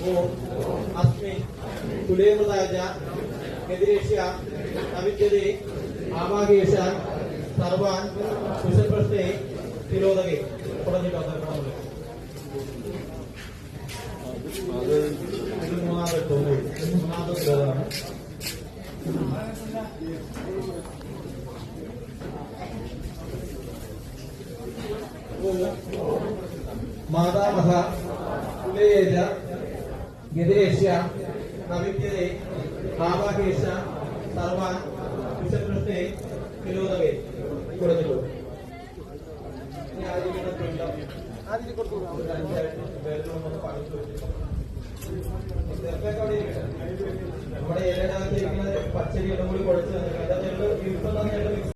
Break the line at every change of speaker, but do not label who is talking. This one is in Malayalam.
അസ്മി കുലേമൃതാജ ഗതിരേഷ്യ അവിദ്യതേ ആവാകേശ സർവാൻ കുശൽപ്രശ്നേ തിരോധകെ അവതരണം ഇത് മൂന്നാമത്തെ തോന്നുന്നു മൂന്നാമത്തെ തിരോധമാണ് മാതാമഹ കുലയേജ ഗതിരേഷ്യ അവിദ്യതേ ആവാകേശ സർവാൻ കുശപ്രശ്നേ വിനോദവേ കൊടുത്തിട്ടു ഇനി ആദ്യം പിണ്ടം കൂടി കൊടുത്തു